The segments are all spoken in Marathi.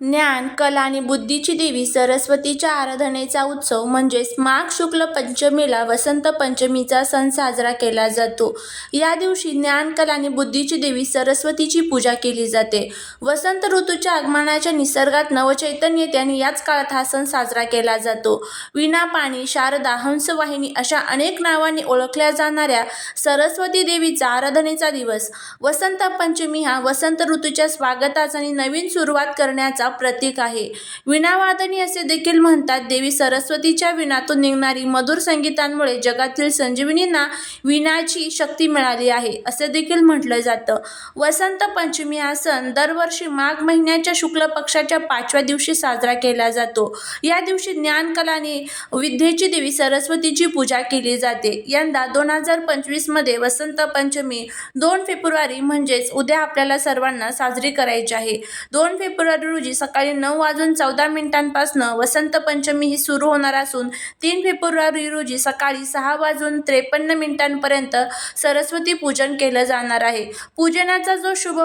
ज्ञान कला आणि बुद्धीची देवी सरस्वतीच्या आराधनेचा उत्सव म्हणजेच माघ शुक्ल पंचमीला वसंत पंचमीचा सण साजरा केला जातो. या दिवशी ज्ञान कला आणि बुद्धीची देवी सरस्वतीची पूजा केली जाते. वसंत ऋतूच्या आगमनाच्या निसर्गात नवचैतन्य येते आणि याच काळात हा सण साजरा केला जातो. विना पाणी शारदा हंसवाहिनी अशा अनेक नावांनी ओळखल्या जाणाऱ्या सरस्वती देवीचा आराधनेचा दिवस. वसंत पंचमी हा वसंत ऋतूच्या स्वागताचा आणि नवीन सुरुवात करण्याचा प्रतीक आहे. विणावादनी असे देखील म्हणतात देवी सरस्वतीच्या विणातून निघणारी मधुर संगीतांमुळे जगातील संजीवनींना विणाची शक्ती मिळाली आहे असे देखील म्हटलं जातं. वसंत पंचमी हा सण दरवर्षी माघ महिन्याच्या शुक्ल पक्षाच्या पाचव्या दिवशी साजरा केला जातो. या दिवशी ज्ञानकलाने विद्येची देवी सरस्वतीची पूजा केली जाते. यंदा दोन हजार पंचवीसमध्ये वसंत पंचमी दोन फेब्रुवारी म्हणजेच उद्या आपल्याला सर्वांना साजरी करायची आहे. दोन फेब्रुवारी रोजी सकाळी नऊ वाजून चौदा मिनिटांपासून वसंत पंचमी ही सुरू होणार असून तीन फेब्रुवारी रोजी सकाळी सहा वाजून त्रेपन्न मिनिटांपर्यंत सरस्वती पूजन केलं जाणार आहे. पूजनाचा जो शुभ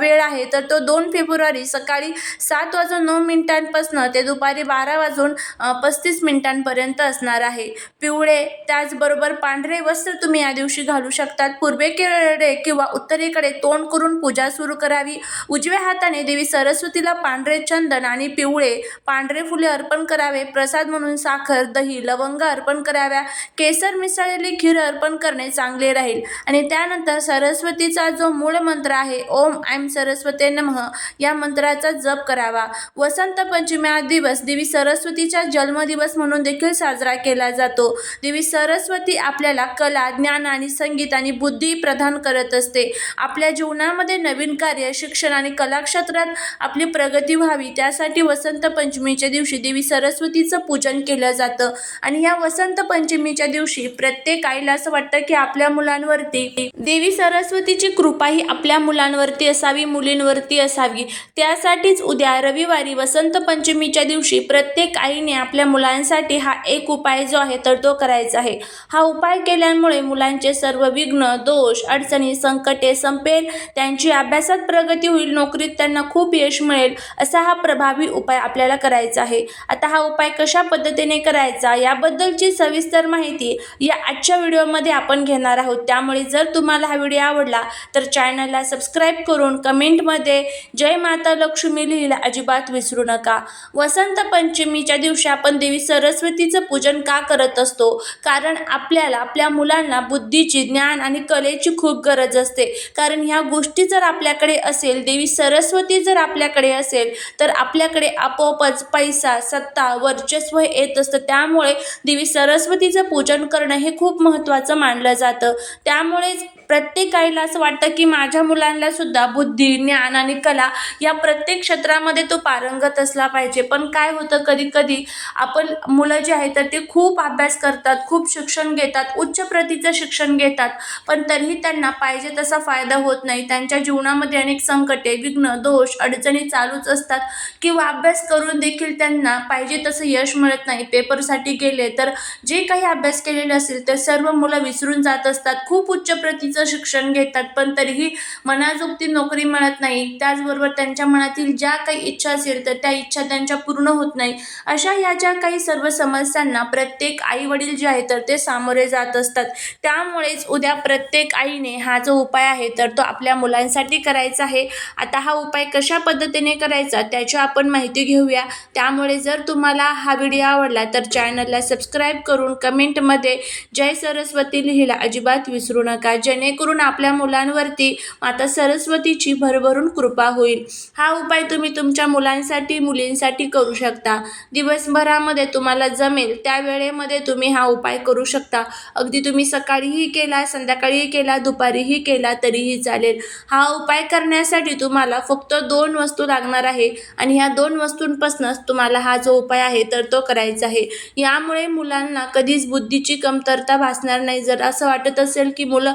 वेळ आहे तर तो दोन फेब्रुवारी सकाळी सात वाजून नऊ मिनिटांपासून ते दुपारी बारा वाजून पस्तीस मिनिटांपर्यंत असणार आहे. पिवळे त्याचबरोबर पांढरे वस्त्र तुम्ही या दिवशी घालू शकतात. पूर्वेकडे किंवा उत्तरेकडे तोंड करून पूजा सुरू करावी. उजव्या हाताने देवी सरस्वतीला पांढरे चंदन आणि पिवळे पांढरे फुले अर्पण करावे. प्रसाद म्हणून साखर दही लवंग अर्पण कराव्या. केसर मिसळलेली खीर अर्पण करणे चांगले राहील. आणि त्यानंतर सरस्वतीचा जो मूळ मंत्र आहे ओम ऐम सरस्वते नमः या मंत्राचा जप करावा. वसंत पंचमी हा दिवस देवी सरस्वतीचा जन्मदिवस म्हणून देखील साजरा केला जातो. देवी सरस्वती आपल्याला कला ज्ञान आणि संगीत आणि बुद्धी प्रदान करत असते. आपल्या जीवनामध्ये नवीन कार्य शिक्षण आणि कला क्षेत्रात आपली प्रगती व्हावी. त्यासाठी वसंत पंचमीच्या दिवशी देवी सरस्वतीचं पूजन केलं जातं. आणि या वसंत पंचमीच्या दिवशी प्रत्येक आईला असं वाटतं की आपल्या मुलांवरती देवी सरस्वतीची कृपा ही आपल्या मुलांवरती असावी मुलींवरती असावी. त्यासाठीच उद्या रविवारी वसंत पंचमीच्या दिवशी प्रत्येक आईने आपल्या मुलांसाठी हा एक उपाय जो आहे तर तो करायचा आहे. हा उपाय केल्यामुळे मुलांचे सर्व विघ्न दोष अडचणी संकटे संपेल. त्यांची अभ्यासात प्रगती होईल नोकरीत त्यांना खूप यश मिळेल असं हा प्रभावी उपाय आपल्याला करायचा आहे. आता हा उपाय कशा पद्धतीने करायचा याबद्दलची सविस्तर माहिती या आजच्या व्हिडिओमध्ये आपण घेणार आहोत. त्यामुळे जर तुम्हाला हा व्हिडिओ आवडला तर चॅनलला सबस्क्राईब करून कमेंटमध्ये जय माता लक्ष्मी लिहिला अजिबात विसरू नका. वसंत पंचमीच्या दिवशी आपण देवी सरस्वतीचं पूजन का करत असतो? कारण आपल्याला आपल्या मुलांना बुद्धीची ज्ञान आणि कलेची खूप गरज असते. कारण ह्या गोष्टी जर आपल्याकडे असेल देवी सरस्वती जर आपल्याकडे असेल तर आपल्याकडे आपोआपच पैसा सत्ता वर्चस्व हे येत असतं. त्यामुळे देवी सरस्वतीचं पूजन करणं हे खूप महत्त्वाचं मानलं जातं. त्यामुळेच प्रत्येक आईला असं वाटतं की माझ्या मुलांना सुद्धा बुद्धी ज्ञान आणि कला या प्रत्येक क्षेत्रामध्ये तो पारंगत असला पाहिजे. पण काय होतं कधी कधी आपण मुलं जे आहेत तर ते खूप अभ्यास करतात खूप शिक्षण घेतात उच्च प्रतीचं शिक्षण घेतात पण तरीही त्यांना पाहिजे तसा फायदा होत नाही. त्यांच्या जीवनामध्ये अनेक संकटे विघ्न दोष अडचणी चालूच असतात किंवा अभ्यास करून देखील त्यांना पाहिजे तसं यश मिळत नाही. पेपरसाठी गेले तर जे काही अभ्यास केलेले असेल ते सर्व मुलं विसरून जात असतात. खूप उच्च प्रतीचं शिक्षण घेतात पण तरीही मनाजोगती नोकरी मिळत नाही. त्याचबरोबर त्यांच्या मनातील ज्या काही इच्छा असेल तर त्या इच्छा त्यांच्या पूर्ण होत नाही. अशा ह्या ज्या काही सर्व समस्यांना प्रत्येक आई वडील जे आहे तर ते सामोरे जात असतात. त्यामुळेच उद्या प्रत्येक आईने हा जो उपाय आहे तर तो आपल्या मुलांसाठी करायचा आहे. आता हा उपाय कशा पद्धतीने करायचा त्याची आपण माहिती घेऊया. त्यामुळे जर तुम्हाला हा व्हिडिओ आवडला तर चॅनलला सबस्क्राईब करून कमेंटमध्ये जय सरस्वती लिहिला अजिबात विसरू नका. जेणेकरून आपल्या मुलांवरती माता सरस्वतीची भरभरून कृपा होईल. हा उपाय तुम्ही तुमच्या मुलांसाठी मुलींसाठी करू शकता. दिवसभरामध्ये तुम्हाला जमेल त्या वेळेमध्ये तुम्ही हा उपाय करू शकता. अगदी तुम्ही सकाळीही केला संध्याकाळीही केला दुपारीही केला तरीही चालेल. हा उपाय करण्यासाठी तुम्हाला फक्त दोन वस्तू लागणार आहे आणि ह्या दोन वस्तूंपासूनच तुम्हाला हा जो उपाय आहे तर तो करायचा आहे. यामुळे मुलांना कधीच बुद्धीची कमतरता भासणार नाही. जर असं वाटत असेल की मुलं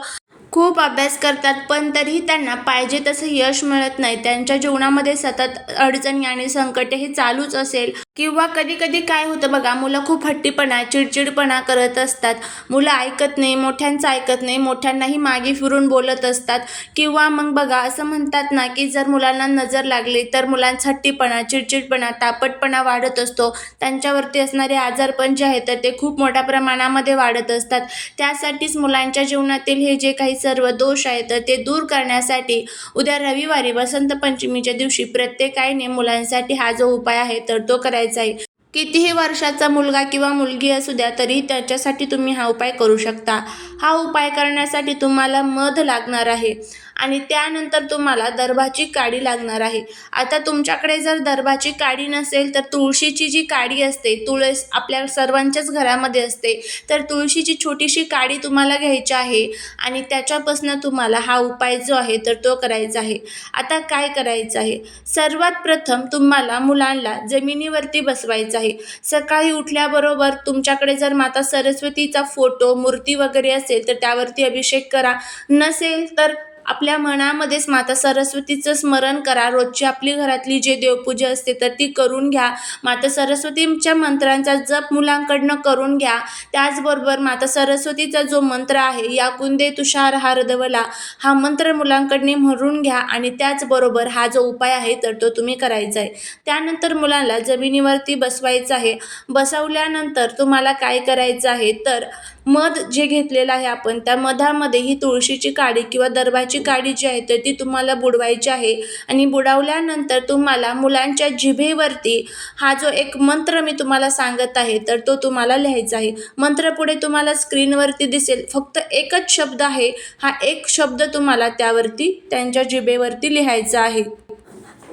खूप अभ्यास करतात पण तरीही त्यांना पाहिजे तसं यश मिळत नाही. त्यांच्या जीवनामध्ये सतत अडचणी आणि संकटे हे चालूच असेल. किंवा कधी कधी काय होतं बघा मुलं खूप हट्टीपणा चिडचिडपणा करत असतात. मुलं ऐकत नाही मोठ्यांचं ऐकत नाही मोठ्यांनाही मागे फिरून बोलत असतात. किंवा मग बघा असं म्हणतात ना की जर मुलांना नजर लागली तर मुलांचा हट्टीपणा चिडचिडपणा तापटपणा वाढत असतो. त्यांच्यावरती असणारे आजारपण जे आहेत तर ते खूप मोठ्या प्रमाणामध्ये वाढत असतात. त्यासाठीच मुलांच्या जीवनातील हे जे काही सर्व दोष आहेत तर ते दूर करण्यासाठी उद्या रविवारी वसंत पंचमीच्या दिवशी प्रत्येकाने मुलांसाठी हा जो उपाय आहे तर तो करायचा आहे. कितीही वर्षाचा मुलगा किंवा मुलगी असू द्या तरी त्याच्यासाठी तुम्ही हा उपाय करू शकता. हा उपाय करण्यासाठी तुम्हाला मध लागणार आहे. आणि त्यानंतर तुम्हाला दर्भाची काडी लागणार आहे. आता तुमच्याकडे जर दर्भाची काडी नसेल तर तुळशीची जी काडी असते तुळस आपल्या सर्वांच्याच घरामध्ये असते तर तुळशीची छोटीशी काडी तुम्हाला घ्यायची आहे आणि त्याच्यापासून तुम्हाला हा उपाय जो आहे तर तो करायचा आहे. आता काय करायचं आहे? सर्वात प्रथम तुम्हाला मुलांना जमिनीवरती बसवायचं आहे. सकाळी उठल्याबरोबर तुमच्याकडे जर माता सरस्वतीचा फोटो मूर्ती वगैरे असेल तर त्यावरती अभिषेक करा. नसेल तर आपल्या मनामध्येच माता सरस्वतीचं स्मरण करा. रोजची आपली घरातली जे देवपूजा असते तर ती करून घ्या. माता सरस्वतीच्या मंत्रांचा जप मुलांकडनं करून घ्या. त्याचबरोबर माता सरस्वतीचा जो मंत्र आहे या कुंदे तुषार हारदवला हा मंत्र मुलांकडने म्हणून घ्या आणि त्याचबरोबर हा जो उपाय आहे तर तो तुम्ही करायचा आहे. त्यानंतर मुलांना जमिनीवरती बसवायचं आहे. बसवल्यानंतर तुम्हाला काय करायचं आहे तर मध जे घेतलेलं आहे आपण त्या मधामध्ये ही तुळशीची काडी किंवा दर्भाची काडी जी आहे तर ती तुम्हाला बुडवायची आहे. आणि बुडवल्यानंतर तुम्हाला मुलांच्या जिभेवरती हा जो एक मंत्र मी तुम्हाला सांगत आहे तर तो तुम्हाला लिहायचा आहे. मंत्र पुढे तुम्हाला स्क्रीनवरती दिसेल. फक्त एकच शब्द आहे. हा एक शब्द तुम्हाला त्यावरती त्यांच्या जिभेवरती लिहायचा आहे.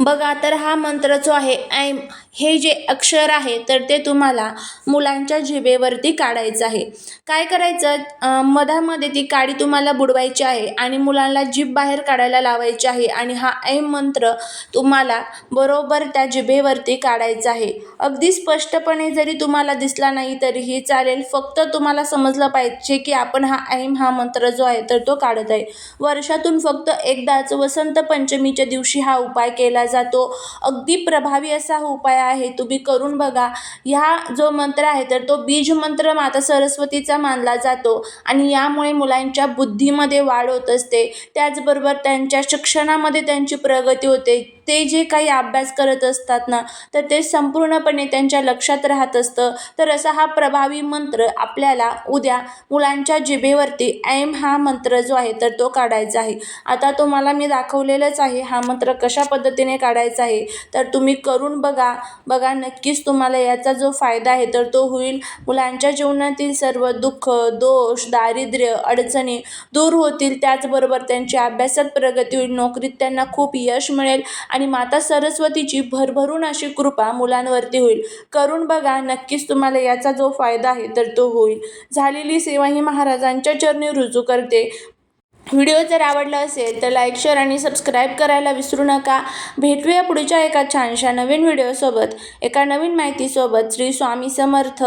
बघा तर हा मंत्र जो आहे ऐम हे जे अक्षर आहे तर ते तुम्हाला मुलांच्या जिभेवरती काढायचं आहे. काय करायचं? मधामध्ये ती काडी तुम्हाला बुडवायची आहे आणि मुलांना जीभ बाहेर काढायला लावायची आहे आणि हा ऐम मंत्र तुम्हाला बरोबर त्या जिभेवरती काढायचा आहे. अगदी स्पष्टपणे जरी तुम्हाला दिसला नाही तरीही चालेल. फक्त तुम्हाला समजलं पाहिजे की आपण हा ऐम हा मंत्र जो आहे तर तो काढत आहे. वर्षातून फक्त एकदाच वसंत पंचमीच्या दिवशी हा उपाय केला जातो. अगदी प्रभावी असा हा उपाय आहे तुम्ही करून बघा. ह्या जो मंत्र आहे तर तो बीज मंत्र माता सरस्वतीचा मानला जातो आणि यामुळे मुलांच्या बुद्धीमध्ये वाढ होत असते. त्याचबरोबर त्यांच्या शिक्षणामध्ये त्यांची प्रगती होते. ते जे काही अभ्यास करत असतात ना तर ते संपूर्णपणे त्यांच्या लक्षात राहत असतं. तर असा हा प्रभावी मंत्र आपल्याला उद्या मुलांच्या जिभेवरती ऐम हा मंत्र जो आहे तर तो काढायचा आहे. आता तुम्हाला मी दाखवलेलंच आहे हा मंत्र कशा पद्धतीने काढायचा आहे तर तुम्ही करून बघा. बघा नक्कीच तुम्हाला याचा जो फायदा आहे तर तो होईल. मुलांच्या जीवनातील सर्व दुःख दोष दारिद्र्य अडचणी दूर होतील. त्याचबरोबर त्यांची अभ्यासात प्रगती होईल. नोकरीत त्यांना खूप यश मिळेल. आणि माता सरस्वतीची भरभरून अशी कृपा मुलांवरती होईल. करून बघा नक्कीच तुम्हाला याचा जो फायदा आहे तर तो होईल. झालेली सेवा ही महाराजांच्या चरणी रुजू करते. व्हिडिओ जर आवडला असेल तर लाईक शेअर आणि सबस्क्राईब करायला विसरू नका. भेटूया पुढच्या एका छानशा नवीन व्हिडिओसोबत. एका नवीन माहितीसोबत. श्री स्वामी समर्थ.